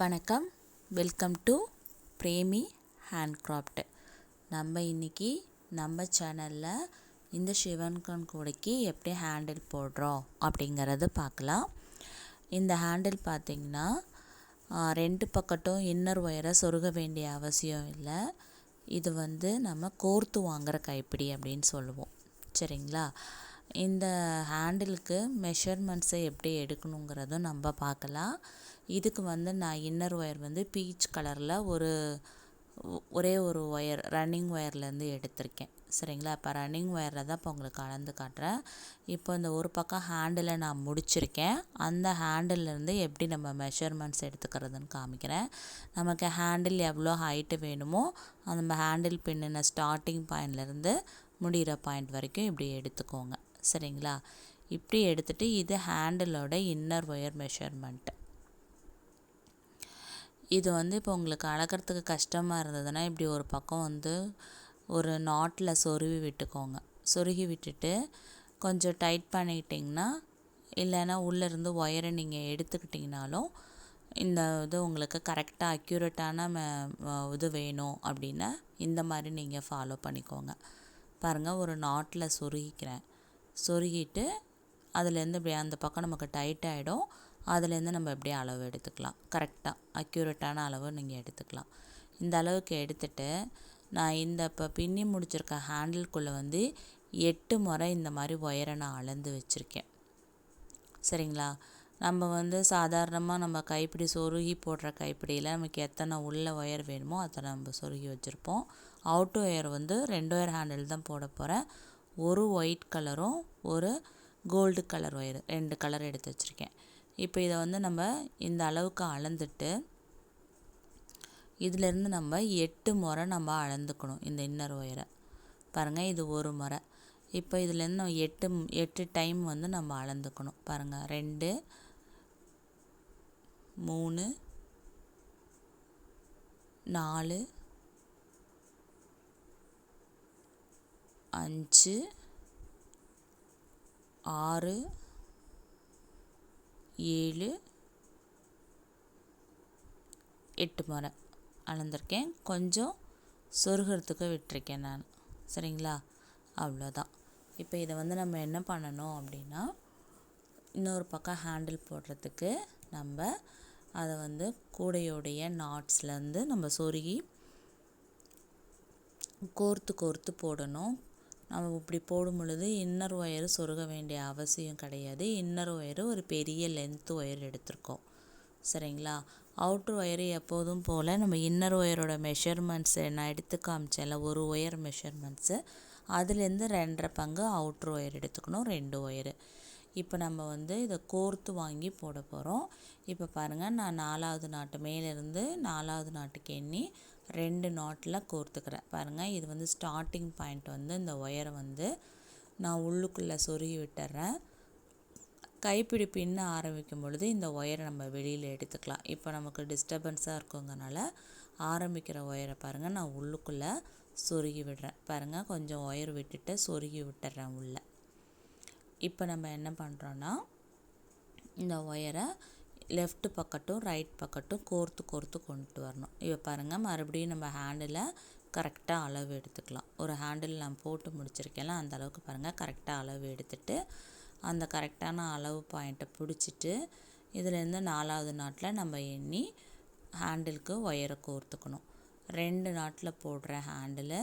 வணக்கம். Welcome to Premi handcraft நம்ம இன்றைக்கி நம்ம சேனலில் இந்த சிவன்கன் கூடைக்கு எப்படி ஹேண்டில் போடுறோம் அப்படிங்கிறத பார்க்கலாம். இந்த ஹேண்டில் பார்த்திங்கன்னா ரெண்டு பக்கட்டும் இன்னர் ஒயரை சொருக வேண்டிய அவசியம் இல்லை. இது வந்து நம்ம கோர்த்து வாங்குகிற கைப்பிடி அப்படின்னு சொல்லுவோம். சரிங்களா? இந்த ஹேண்டிலுக்கு மெஷர்மெண்ட்ஸை எப்படி எடுக்கணுங்கிறதும் நம்ம பார்க்கலாம். இதுக்கு வந்து நான் இன்னர் ஒயர் வந்து பீச் கலரில் ஒரு ஒரே ஒரு ஒயர் ரன்னிங் ஒயர்லேருந்து எடுத்திருக்கேன். சரிங்களா? இப்போ ரன்னிங் ஒயரில் தான் இப்போ உங்களுக்கு கலந்து காட்டுறேன். இப்போ இந்த ஒரு பக்கம் ஹேண்டிலை நான் முடிச்சிருக்கேன். அந்த ஹேண்டில்லேருந்து எப்படி நம்ம மெஷர்மெண்ட்ஸ் எடுத்துக்கிறதுன்னு காமிக்கிறேன். நமக்கு ஹேண்டில் எவ்வளோ ஹைட்டு வேணுமோ அந்த ஹேண்டில் பின்னின ஸ்டார்டிங் பாயிண்ட்லேருந்து முடிகிற பாயிண்ட் வரைக்கும் இப்படி எடுத்துக்கோங்க. சரிங்களா? இப்படி எடுத்துகிட்டு இது ஹேண்டிலோட இன்னர் ஒயர் மெஷர்மெண்ட்டு இது வந்து இப்போ உங்களுக்கு அளக்கிறதுக்கு கஷ்டமாக இருந்ததுன்னா இப்படி ஒரு பக்கம் வந்து ஒரு நாட்டில் சொருவி விட்டுக்கோங்க. சொருகி விட்டுட்டு கொஞ்சம் டைட் பண்ணிக்கிட்டிங்கன்னா இல்லைன்னா உள்ளேருந்து ஒயரை நீங்கள் எடுத்துக்கிட்டிங்கனாலும் இந்த இது உங்களுக்கு கரெக்டாக அக்யூரேட்டான இது வேணும் அப்படின்னா இந்த மாதிரி நீங்கள் ஃபாலோ பண்ணிக்கோங்க. பாருங்கள் ஒரு நாட்டில் சொருகிக்கிறேன். சொருகிட்டு அதுலேருந்து இப்படி அந்த பக்கம் நமக்கு டைட் ஆகிடும் அதுலேருந்து நம்ம இப்படியே அளவு எடுத்துக்கலாம். கரெக்டாக அக்யூரேட்டான அளவு நீங்கள் எடுத்துக்கலாம். இந்த அளவுக்கு எடுத்துகிட்டு நான் இந்த இப்போ பின்னி முடிச்சிருக்க ஹேண்டில்குள்ளே வந்து எட்டு முறை இந்த மாதிரி ஒயரை நான் அளந்து வச்சுருக்கேன். சரிங்களா? நம்ம வந்து சாதாரணமாக நம்ம கைப்பிடி சொருகி போடுற கைப்பிடியில் நமக்கு எத்தனை உள்ள ஒயர் வேணுமோ அதை நம்ம சொருகி வச்சுருப்போம். அவுட் ஒயர் வந்து ரெண்டு ஒயர் ஹேண்டில் தான் போட போகிறேன் ஒரு ஒயிட் கலரும் ஒரு கோல்டு கலர் ஒயரு ரெண்டு கலர் எடுத்து வச்சுருக்கேன். இப்போ இதை வந்து நம்ம இந்த அளவுக்கு அளந்துட்டு இதிலேருந்து நம்ம எட்டு முறை நம்ம அளந்துக்கணும் இந்த இன்னர் ஒயரை பாருங்கள் இது ஒரு முறை. இப்போ இதுலேருந்து நம்ம எட்டு எட்டு டைம் வந்து நம்ம அளந்துக்கணும். பாருங்கள் ரெண்டு மூணு நாலு அஞ்சு ஆறு ஏழு எட்டு முறை அளந்திருக்கேன். கொஞ்சம் சொருகிறதுக்கு விட்டுருக்கேன் நான். சரிங்களா? அவ்வளோதான். இப்போ இதை வந்து நம்ம என்ன பண்ணணும் அப்படின்னா இன்னொரு பக்கம் ஹேண்டில் போடுறதுக்கு நம்ம அதை வந்து கூடையோடைய நாட்ஸ்லேருந்து நம்ம சொருகி கோர்த்து கோர்த்து போடணும். நம்ம இப்படி போடும் பொழுது இன்னர் ஒயரு சொருக வேண்டிய அவசியம் கிடையாது. இன்னர் ஒயரு ஒரு பெரிய லென்த்து ஒயர் எடுத்திருக்கோம். சரிங்களா? அவுட்ரு ஒயரு எப்போதும் போல் நம்ம இன்னர் ஒயரோட மெஷர்மெண்ட்ஸை நான் எடுத்து காமிச்சேன்ல ஒரு ஒயர் மெஷர்மெண்ட்ஸு அதுலேருந்து ரெண்டரை பங்கு அவுட்ரு ஒயர் எடுத்துக்கணும் ரெண்டு ஒயரு. இப்போ நம்ம வந்து இதை கோர்த்து வாங்கி போட போகிறோம் இப்போ பாருங்கள் நான் நாலாவது நாட்டு மேலேருந்து நாலாவது நாட்டுக்கு எண்ணி ரெண்டு நாட்டில் கோர்த்துக்கிறேன். பாருங்கள் இது வந்து ஸ்டார்டிங் பாயிண்ட் வந்து இந்த ஒயரை வந்து நான் உள்ளுக்குள்ளே சொருகி விட்டுறேன். கைப்பிடி பின்ன ஆரம்பிக்கும் பொழுது இந்த ஒயரை நம்ம வெளியில் எடுத்துக்கலாம். இப்போ நமக்கு டிஸ்டர்பன்ஸாக இருக்குங்கனால ஆரம்பிக்கிற ஒயரை பாருங்கள் நான் உள்ளுக்குள்ளே சொருகி விடுறேன். பாருங்கள் கொஞ்சம் ஒயர் விட்டுட்டு சொருகி விட்டுறேன் உள்ளே. இப்போ நம்ம என்ன பண்ணுறோன்னா இந்த ஒயரை லெஃப்ட் பக்கட்டும் ரைட் பக்கட்டும் கோர்த்து கோர்த்து கொண்டுட்டு வரணும். இப்போ பாருங்கள் மறுபடியும் நம்ம ஹேண்டில் கரெக்டாக அளவு எடுத்துக்கலாம். ஒரு ஹேண்டில் நான் போட்டு முடிச்சிருக்கேன்ல அந்த அளவுக்கு பாருங்கள் கரெக்டாக அளவு எடுத்துட்டு அந்த கரெக்டான அளவு பாயிண்ட்டை பிடிச்சிட்டு இதுலேருந்து நாலாவது நாட்டில் நம்ம எண்ணி ஹேண்டிலுக்கு ஒயரை கோர்த்துக்கணும். ரெண்டு நாட்டில் போடுற ஹேண்டில்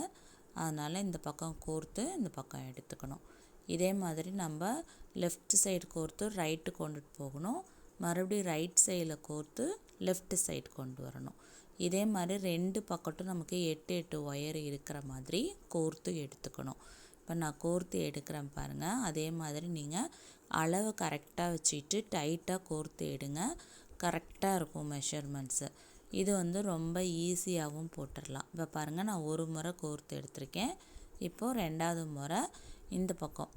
அதனால் இந்த பக்கம் கோர்த்து இந்த பக்கம் எடுத்துக்கணும். இதே மாதிரி நம்ம லெஃப்ட் சைடு கோர்த்து ரைட்டு கொண்டுட்டு போகணும். மறுபடியும் ரைட் சைடில் கோர்த்து லெஃப்ட் சைடு கொண்டு வரணும். இதே மாதிரி ரெண்டு பக்கட்டும் நமக்கு எட்டு எட்டு ஒயர் இருக்கிற மாதிரி கோர்த்து எடுத்துக்கணும். இப்போ நான் கோர்த்து எடுக்கிறேன் பாருங்கள் அதே மாதிரி நீங்கள் அளவு கரெக்டாக வச்சுட்டு டைட்டாக கோர்த்து எடுங்க. கரெக்டாக இருக்கும் மெஷர்மெண்ட்ஸு இது வந்து ரொம்ப ஈஸியாகவும் போட்டுடலாம் இப்போ பாருங்கள் நான் ஒரு முறை கோர்த்து எடுத்திருக்கேன். இப்போது ரெண்டாவது முறை இந்த பக்கம்.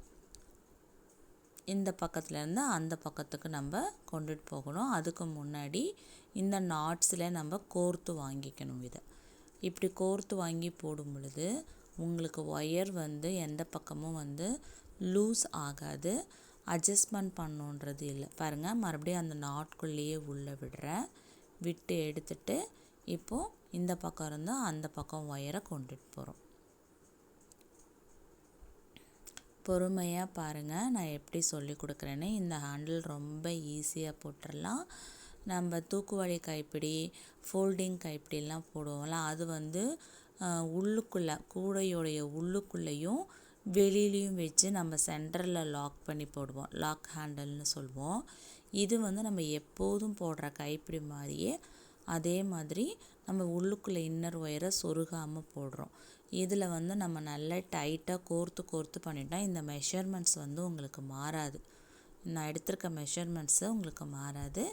இந்த பக்கத்துலேருந்து அந்த பக்கத்துக்கு நம்ம கொண்டுட்டு போகணும். அதுக்கு முன்னாடி இந்த நாட்ஸில் நம்ம கோர்த்து வாங்கிக்கணும் இதை. இப்படி கோர்த்து வாங்கி போடும் பொழுது உங்களுக்கு ஒயர் வந்து எந்த பக்கமும் வந்து லூஸ் ஆகாது. அட்ஜஸ்ட்மெண்ட் பண்ணுன்றது இல்லை. பாருங்கள் மறுபடியும் அந்த நாட்குள்ளேயே உள்ளே விடுறேன் விட்டு எடுத்துட்டு இப்போது இந்த பக்கம் இருந்து அந்த பக்கம் ஒயரை கொண்டுட்டு போகிறோம் பொறுமையாக பாருங்கள் நான் எப்படி சொல்லி கொடுக்குறேன்னு. இந்த ஹேண்டில் ரொம்ப ஈஸியாக போட்டுடலாம் நம்ம தூக்குவாளி கைப்பிடி ஃபோல்டிங் கைப்பிடிலாம் போடுவோம்ல அது வந்து உள்ளுக்குள்ளே கூடையோடைய உள்ளுக்குள்ளேயும் வெளியிலையும் வச்சு நம்ம சென்டரில் லாக் பண்ணி போடுவோம். லாக் ஹேண்டில்னு சொல்லுவோம் இது வந்து நம்ம எப்போதும் போடுற கைப்பிடி மாதிரியே அதே மாதிரி நம்ம உள்ளுக்குள்ளே இன்னர் ஒயரை சொருகாமல் போடுறோம். இதில் வந்து நம்ம நல்லா டைட்டாக கோர்த்து கோர்த்து பண்ணிட்டோம் இந்த மெஷர்மெண்ட்ஸ் வந்து உங்களுக்கு மாறாது. நான் எடுத்திருக்க மெஷர்மெண்ட்ஸு உங்களுக்கு மாறாது.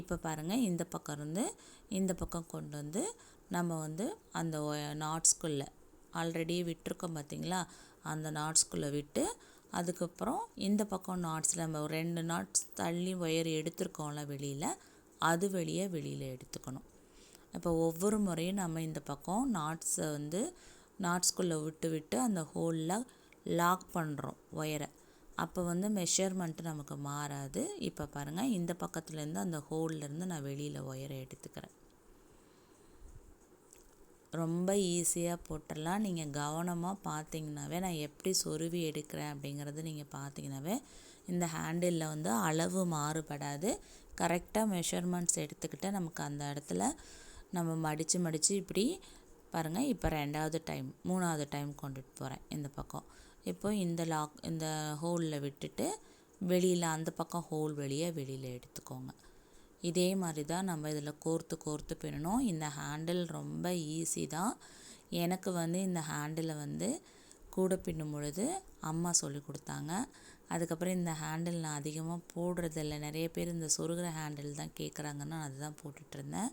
இப்போ பாருங்கள் இந்த பக்கம் இருந்து இந்த பக்கம் கொண்டு வந்து நம்ம வந்து அந்த நாட்ஸ்குள்ளே ஆல்ரெடி விட்டுருக்கோம் பார்த்திங்களா அந்த நாட்ஸ்குள்ளே விட்டு அதுக்கப்புறம் இந்த பக்கம் நாட்ஸில் நம்ம ரெண்டு நாட்ஸ் தள்ளி ஒயர் எடுத்திருக்கோம்ல வெளியில் அது வெளியே வெளியில் எடுத்துக்கணும். இப்போ ஒவ்வொரு முறையும் நம்ம இந்த பக்கம் நாட்ஸை வந்து நாட்ஸ்குள்ளே விட்டு விட்டு அந்த ஹோலில் லாக் பண்ணுறோம் ஒயரை அப்போ வந்து மெஷர்மெண்ட்டு நமக்கு மாறாது. இப்போ பாருங்கள் இந்த பக்கத்துலேருந்து அந்த ஹோல்லேருந்து நான் வெளியில் ஒயரை எடுத்துக்கிறேன். ரொம்ப ஈஸியாக போட்டுடலாம். நீங்கள் கவனமாக பார்த்தீங்கன்னாவே நான் எப்படி சொருவி எடுக்கிறேன் அப்படிங்கிறது நீங்கள் பார்த்தீங்கன்னாவே இந்த ஹேண்டிலில் வந்து அளவு மாறுபடாது. கரெக்டாக மெஷர்மெண்ட்ஸ் எடுத்துக்கிட்டு நமக்கு அந்த இடத்துல நம்ம மடித்து மடித்து இப்படி பாருங்கள் இப்போ ரெண்டாவது டைம் மூணாவது டைம் கொண்டுட்டு போகிறேன் இந்த பக்கம். இப்போ இந்த லாக் இந்த ஹோலில் விட்டுட்டு வெளியில் அந்த பக்கம் ஹோல் வெளியே வெளியில் எடுத்துக்கோங்க. இதே மாதிரி தான் நம்ம இதில் கோர்த்து கோர்த்து பின்னணும். இந்த ஹேண்டில் ரொம்ப ஈஸி தான். எனக்கு வந்து இந்த ஹேண்டிலை வந்து கூட பின்னும் பொழுது அம்மா சொல்லி கொடுத்தாங்க. அதுக்கப்புறம் இந்த ஹேண்டில் நான் அதிகமாக போடுறதில்ல. நிறைய பேர் இந்த சொருகிற ஹேண்டில் தான் கேட்குறாங்கன்னு நான் அதுதான் போட்டுட்ருந்தேன்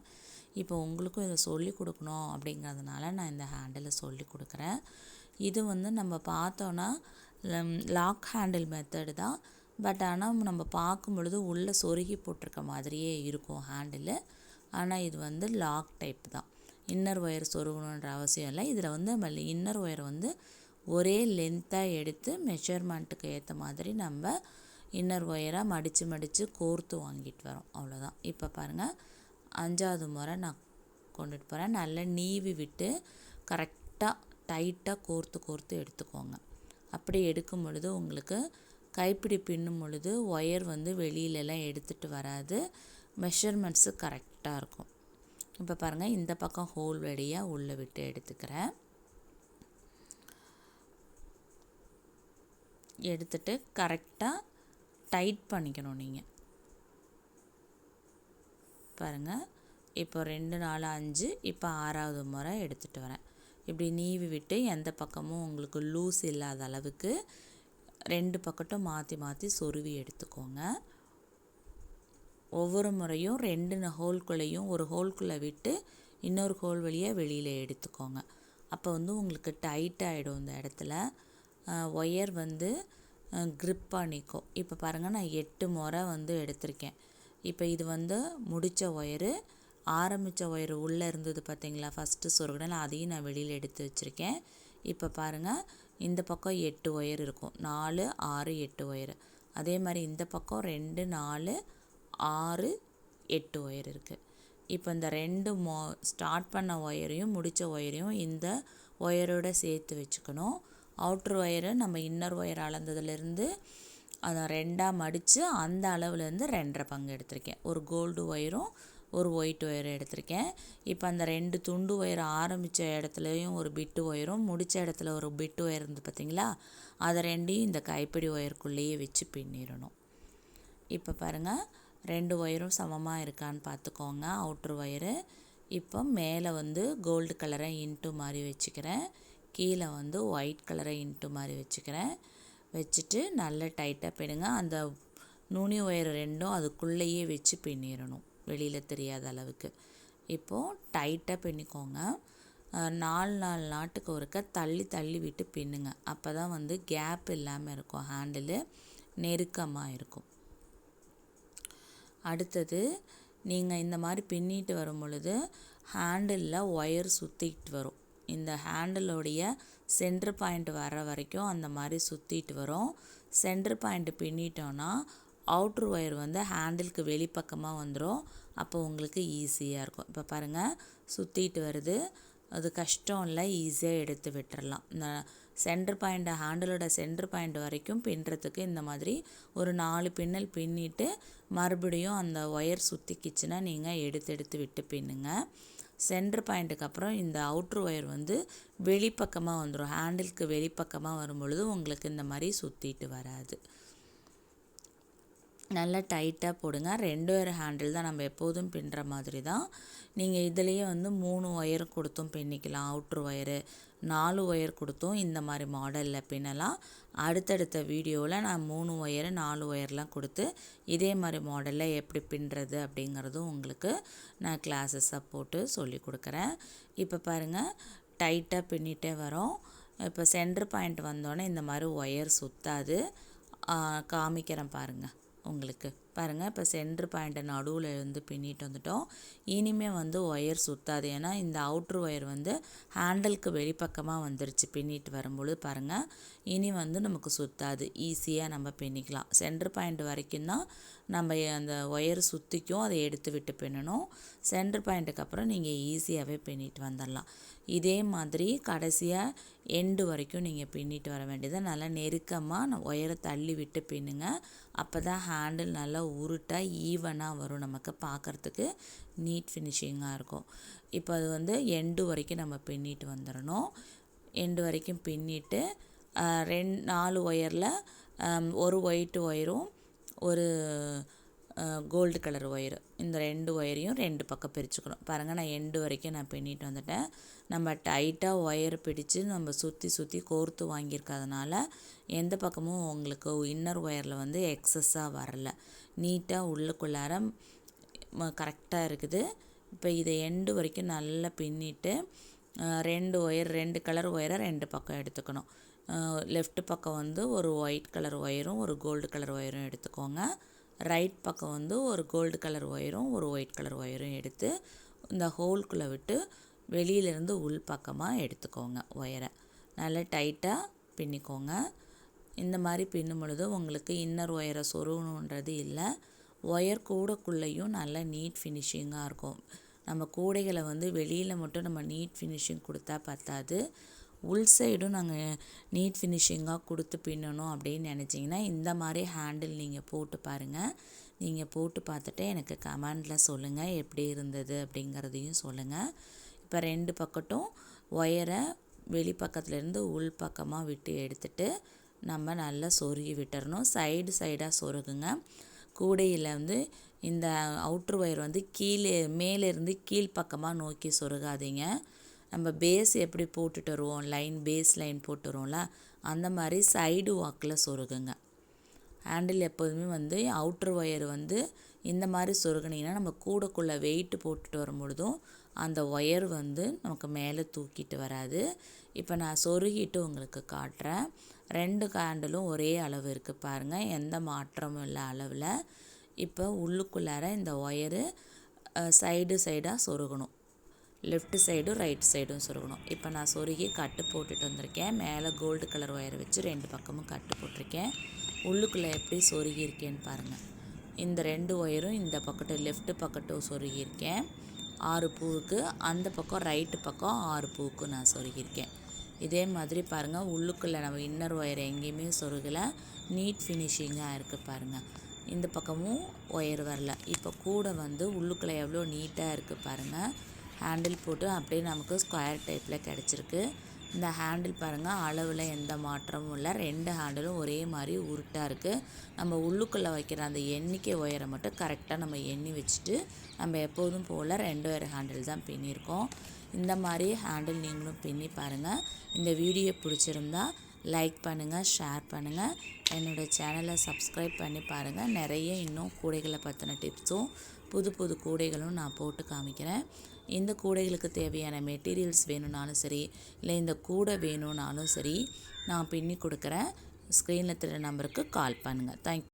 இப்போ உங்களுக்கும் இதை சொல்லி கொடுக்கணும் அப்படிங்கிறதுனால நான் இந்த ஹேண்டிலை சொல்லி கொடுக்குறேன். இது வந்து நம்ம பார்த்தோன்னா லாக் ஹேண்டில் மெத்தடு தான். பட் ஆனால் நம்ம பார்க்கும் பொழுது உள்ளே சொருகி போட்டிருக்க மாதிரியே இருக்கும் ஹேண்டில் ஆனால் இது வந்து லாக் டைப் தான். இன்னர் ஒயர் சொருகணுன்ற அவசியம் இல்லை. இதில் வந்து நம்ம இன்னர் ஒயர் வந்து ஒரே லென்த்தாக எடுத்து மெஷர்மெண்ட்டுக்கு ஏற்ற மாதிரி நம்ம இன்னர் ஒயராக மடித்து மடித்து கோர்த்து வாங்கிட்டு வரோம். அவ்வளோதான் இப்போ பாருங்கள் அஞ்சாவது முறை நான் கொண்டுட்டு போகிறேன் நல்லா நீவி விட்டு கரெக்டாக டைட்டாக கோர்த்து கோர்த்து எடுத்துக்கோங்க. அப்படி எடுக்கும் பொழுது உங்களுக்கு கைப்பிடி பின்னும் பொழுது ஒயர் வந்து வெளியிலலாம் எடுத்துகிட்டு வராது. மெஷர்மெண்ட்ஸு கரெக்டாக இருக்கும். இப்போ பாருங்கள் இந்த பக்கம் ஹோல் வழியாக உள்ளே விட்டு எடுத்துக்கிறேன். எடுத்துட்டு கரெக்டாக டைட் பண்ணிக்கணும் நீங்கள் பாருங்கள் இப்போ ரெண்டு நாலு அஞ்சு இப்போ ஆறாவது முறை எடுத்துகிட்டு வரேன். இப்படி நீவி விட்டு எந்த பக்கமும் உங்களுக்கு லூஸ் இல்லாத அளவுக்கு ரெண்டு பக்கட்டும் மாற்றி மாற்றி சொருவி எடுத்துக்கோங்க. ஒவ்வொரு முறையும் ரெண்டு ஹோல்குள்ளேயும் ஒரு ஹோல்குள்ளே விட்டு இன்னொரு ஹோல் வழியாக வெளியில் எடுத்துக்கோங்க. அப்போ வந்து உங்களுக்கு டைட் ஆகிடும் இந்த இடத்துல. ஒயர் வந்து க்ரிப்பாக நிற்கும் இப்போ பாருங்கள் நான் எட்டு முறை வந்து எடுத்திருக்கேன். இப்போ இது வந்து முடித்த ஒயரு ஆரம்பித்த ஒயர் உள்ளே இருந்தது பார்த்தீங்களா ஃபஸ்ட்டு சொருகினேன். அதையும் நான் வெளியில் எடுத்து வச்சுருக்கேன். இப்போ பாருங்கள் இந்த பக்கம் எட்டு ஒயர் இருக்கும். நாலு ஆறு எட்டு ஒயர். அதே மாதிரி இந்த பக்கம் ரெண்டு நாலு ஆறு எட்டு ஒயர் இருக்குது இப்போ இந்த ரெண்டு மோ ஸ்டார்ட் பண்ண ஒயரையும் முடித்த ஒயரையும் இந்த ஒயரோட சேர்த்து வச்சுக்கணும். அவுட்ரு ஒயரு நம்ம இன்னர் ஒயர் அளந்ததுலேருந்து அதை ரெண்டாக மடித்து அந்த அளவுலேருந்து ரெண்டரை பங்கு எடுத்திருக்கேன். ஒரு கோல்டு ஒயரும் ஒரு ஒயிட் ஒயர் எடுத்திருக்கேன். இப்போ அந்த ரெண்டு துண்டு ஒயர் ஆரம்பித்த இடத்துலையும் ஒரு பிட்டு ஒயரும் முடித்த இடத்துல ஒரு பிட்டு ஒயர் இருந்து பார்த்திங்களா அதை ரெண்டையும் இந்த கைப்பிடி ஒயருக்குள்ளேயே வச்சு பின்னிடணும். இப்போ பாருங்கள் ரெண்டு ஒயரும் சமமாக இருக்கான்னு பார்த்துக்கோங்க அவுட்ரு ஒயரு இப்போ மேலே வந்து கோல்டு கலரை இன்ட்டு மாதிரி வச்சுக்கிறேன். கீழே வந்து ஒயிட் கலரை இன்ட்டு மாதிரி வச்சுக்கிறேன். வச்சுட்டு நல்ல டைட்டாக பின்னுங்க அந்த நுனி ஒயர் ரெண்டும் அதுக்குள்ளேயே வச்சு பின்னிடணும் வெளியில் தெரியாத அளவுக்கு. இப்போது டைட்டாக பின்னிக்கோங்க. நாலு நாலு நாட்டுக்கு ஒருக்க தள்ளி தள்ளி விட்டு பின்னுங்க. அப்போ தான் வந்து கேப் இல்லாமல் இருக்கும். ஹேண்டிலு நெருக்கமாக இருக்கும். அடுத்தது நீங்கள் இந்த மாதிரி பின்னிட்டு வரும் பொழுது ஹேண்டிலில் ஒயர் சுற்றிக்கிட்டு வரும். இந்த ஹேண்டிலோடைய சென்ட்ரு பாயிண்ட் வர வரைக்கும் அந்த மாதிரி சுற்றிட்டு வரும். சென்ட்ரு பாயிண்ட் பின்னிட்டோன்னா அவுட்ரு ஒயர் வந்து ஹேண்டிலுக்கு வெளிப்பக்கமாக வந்துடும் அப்போ உங்களுக்கு ஈஸியாக இருக்கும். இப்போ பாருங்கள் சுற்றிட்டு வருது. அது கஷ்டம் இல்லை ஈஸியாக எடுத்து விட்டுறலாம். இந்த சென்டர் பாயிண்ட்டை ஹேண்டிலோட சென்டர் பாயிண்ட் வரைக்கும் பின்னுறதுக்கு இந்த மாதிரி ஒரு நாலு பின்னல் பின்னிட்டு மறுபடியும் அந்த ஒயர் சுற்றிக்கிச்சுன்னா நீங்கள் எடுத்து எடுத்து விட்டு பின்னுங்க. சென்டர் பாயிண்ட்டுக்கு அப்புறம் இந்த அவுட்ரு ஒயர் வந்து வெளிப்பக்கமாக வந்துடும் ஹேண்டிலுக்கு வெளிப்பக்கமாக வரும் பொழுது உங்களுக்கு இந்த மாதிரி சுற்றிட்டு வராது. நல்லா டைட்டாக போடுங்க. ரெண்டு ஒயர் ஹேண்டில் தான் நம்ம எப்போதும் பின்னுற மாதிரி தான். நீங்கள் இதுலேயே வந்து மூணு ஒயர் கொடுத்தும் பின்னிக்கலாம். அவுட்ரு ஒயரு நாலு ஒயர் கொடுத்தும் இந்த மாதிரி மாடலில் பின்னலாம். அடுத்தடுத்த வீடியோவில் நான் மூணு ஒயரு நாலு ஒயர்லாம் கொடுத்து இதே மாதிரி மாடலில் எப்படி பின்னுறது அப்படிங்கிறதும் உங்களுக்கு நான் கிளாஸஸாக போட்டு சொல்லி கொடுக்குறேன். இப்போ பாருங்கள் டைட்டாக பின்னிட்டே வரோம். இப்போ சென்டர் பாயிண்ட் வந்தோடனே இந்த மாதிரி ஒயர் சுற்றாது காமிக்கிறேன் பாருங்கள் உங்களுக்கு. பாருங்கள் இப்போ சென்ட்ரு பாயிண்ட்டை நடுவில் இருந்து பின்னிட்டு வந்துட்டோம். இனிமேல் வந்து ஒயர் சுற்றாது ஏன்னா இந்த அவுட்ரு ஒயர் வந்து ஹேண்டலுக்கு வெளிப்பக்கமாக வந்துருச்சு. பின்னிட்டு வரும்பொழுது பாருங்கள் இனி வந்து நமக்கு சுற்றாது ஈஸியாக நம்ம பின்னிக்கலாம். சென்ட்ரு பாயிண்ட் வரைக்கும் தான் நம்ம அந்த ஒயர் சுற்றிக்கும் அதை எடுத்து விட்டு பின்னணும். சென்ட்ரு பாயிண்ட்டுக்கு அப்புறம் நீங்கள் ஈஸியாகவே பின்னிட்டு வந்துடலாம் இதே மாதிரி கடைசியாக எண்டு வரைக்கும் நீங்கள் பின்னிட்டு வர வேண்டியது. நல்லா நெருக்கமாக ஒயரை தள்ளி விட்டு பின்னுங்க. அப்போ தான் ஹேண்டில் நல்லா உருட்டாக ஈவனாக வரும் நமக்கு பார்க்குறதுக்கு. நீட் ஃபினிஷிங்காக இருக்கும். இப்போ அது வந்து எண்டு வரைக்கும் நம்ம பின்னிட்டு வந்துடணும் எண்டு வரைக்கும் பின்னிட்டு ரெண் நாலு ஒயரில் ஒரு ஒயிட்டு ஒயரும் ஒரு கோல்டு கலர் ஒயரு இந்த ரெண்டு ஒயரையும் ரெண்டு பக்கம் பிரிச்சுக்கணும். பாருங்கள் நான் எண்டு வரைக்கும் நான் பின்னிட்டு வந்துட்டேன். நம்ம டைட்டாக ஒயர் பிடிச்சு நம்ம சுற்றி சுற்றி கோர்த்து வாங்கியிருக்கிறதுனால எந்த பக்கமும் உங்களுக்கு இன்னர் ஒயரில் வந்து எக்ஸஸாக வரல. நீட்டாக உள்ளுக்குள்ளார கரெக்டாக இருக்குது. இப்போ இதை எண்டு வரைக்கும் நல்லா பின்னிட்டு ரெண்டு ஒயர் ரெண்டு கலர் ஒயரை ரெண்டு பக்கம் எடுத்துக்கணும். லெஃப்ட் பக்கம் வந்து ஒரு ஒயிட் கலர் ஒயரும் ஒரு கோல்டு கலர் ஒயரும் எடுத்துக்கோங்க. ரைட் பக்கம் வந்து ஒரு கோல்டு கலர் ஒயரும் ஒரு ஒயிட் கலர் ஒயரும் எடுத்து இந்த ஹோல்குள்ளே விட்டு வெளியிலேருந்து உள் பக்கமாக எடுத்துக்கோங்க ஒயரை நல்லா டைட்டாக பின்னிக்கோங்க. இந்த மாதிரி பின்னும் பொழுது உங்களுக்கு இன்னர் ஒயரை சொருகணுன்றது இல்லை. ஒயர் கூடக்குள்ளேயும் நல்லா நீட் ஃபினிஷிங்காக இருக்கும். நம்ம கூடைகளை வந்து வெளியில் மட்டும் நம்ம நீட் ஃபினிஷிங் கொடுத்தா பத்தாது. உள் சைடும் நாங்கள் நீட் ஃபினிஷிங்காக கொடுத்து பின்னணும் அப்படின்னு நினச்சிங்கன்னா இந்த மாதிரி ஹேண்டில் நீங்கள் போட்டு பாருங்கள் நீங்கள் போட்டு பார்த்துட்டு எனக்கு கமெண்டில் சொல்லுங்கள் எப்படி இருந்தது அப்படிங்கிறதையும் சொல்லுங்கள் இப்போ ரெண்டு பக்கட்டும் ஒயரை வெளிப்பக்கத்துலேருந்து உள் பக்கமாக விட்டு எடுத்துட்டு நம்ம நல்லா சொருகி விட்டுறணும். சைடு சைடாக சொருகுங்க. கூடையில் வந்து இந்த அவுட்ரு ஒயர் வந்து கீழே மேலேருந்து கீழ் பக்கமாக நோக்கி சொருகாதீங்க. நம்ம பேஸ் எப்படி போட்டுட்டு வருவோம் லைன் பேஸ் லைன் போட்டு வருவோம்ல அந்த மாதிரி சைடு வாக்கில் சொருகுங்க. ஹேண்டில் எப்போதுமே வந்து அவுட்ரு ஒயர் வந்து இந்த மாதிரி சொருகுனிங்கன்னா நம்ம கூடக்குள்ளே வெயிட்டு போட்டுட்டு வரும்பொழுதும் அந்த ஒயர் வந்து நமக்கு மேலே தூக்கிட்டு வராது. இப்போ நான் சொருகிட்டு உங்களுக்கு காட்டுறேன். ரெண்டு ஹேண்டிலும் ஒரே அளவு இருக்குது பாருங்கள் எந்த மாற்றமும் இல்லை அளவில். இப்போ உள்ளுக்குள்ளார இந்த ஒயரு சைடு சைடாக சொருகணும். லெஃப்ட் சைடும் ரைட் சைடும் சொருகணும். இப்போ நான் சொருகி கட்டு போட்டுட்டு வந்திருக்கேன். மேலே கோல்டு கலர் ஒயர் வச்சு ரெண்டு பக்கமும் கட்டு போட்டிருக்கேன். உள்ளுக்குள்ளே எப்படி சொருகியிருக்கேன்னு பாருங்கள் இந்த ரெண்டு ஒயரும் இந்த பக்கத்து லெஃப்ட் பக்கட்டும் சொருகியிருக்கேன் ஆறு பூவுக்கு அந்த பக்கம் ரைட்டு பக்கம் ஆறு பூவுக்கு நான் சொருகியிருக்கேன் இதே மாதிரி பாருங்கள் உள்ளுக்குள்ளே நம்ம இன்னர் ஒயர் எங்கேயுமே சொருகலை. நீட் ஃபினிஷிங்காக இருக்குது பாருங்கள் இந்த பக்கமும் ஒயர் வரல. இப்போ கூட வந்து உள்ளுக்குள்ளே எவ்வளோ நீட்டாக இருக்குது பாருங்கள் ஹேண்டில் போட்டு அப்படியே நமக்கு ஸ்கொயர் டைப்பில் கிடச்சிருக்கு. இந்த ஹேண்டில் பாருங்கள் அளவில் எந்த மாற்றமும் இல்லை. ரெண்டு ஹேண்டிலும் ஒரே மாதிரி உருட்டாக இருக்குது நம்ம உள்ளுக்குள்ளே வைக்கிற அந்த எண்ணிக்கை ஒயரை மட்டும் கரெக்டாக நம்ம எண்ணி வச்சுட்டு நம்ம எப்போதும் போல் ரெண்டு ஒயர் ஹேண்டில் தான் பின்னியிருக்கோம் இந்த மாதிரி ஹேண்டில் நீங்களும் பின்னி பாருங்கள் இந்த வீடியோ பிடிச்சிருந்தா லைக் பண்ணுங்கள் ஷேர் பண்ணுங்கள் என்னோடய சேனலை சப்ஸ்கிரைப் பண்ணி பாருங்கள் நிறைய இன்னும் கூடைகளை பற்றின டிப்ஸும் புது புது கூடைகளும் நான் போட்டு காமிக்கிறேன். இந்த கூடைகளுக்கு தேவையான மெட்டீரியல்ஸ் வேணும்னாலும் சரி இல்லை இந்த கூடை வேணும்னாலும் சரி நான் பின்னி கொடுக்குறேன். ஸ்க்ரீனில் தெரிய நம்பருக்கு கால் பண்ணுங்கள் தேங்க்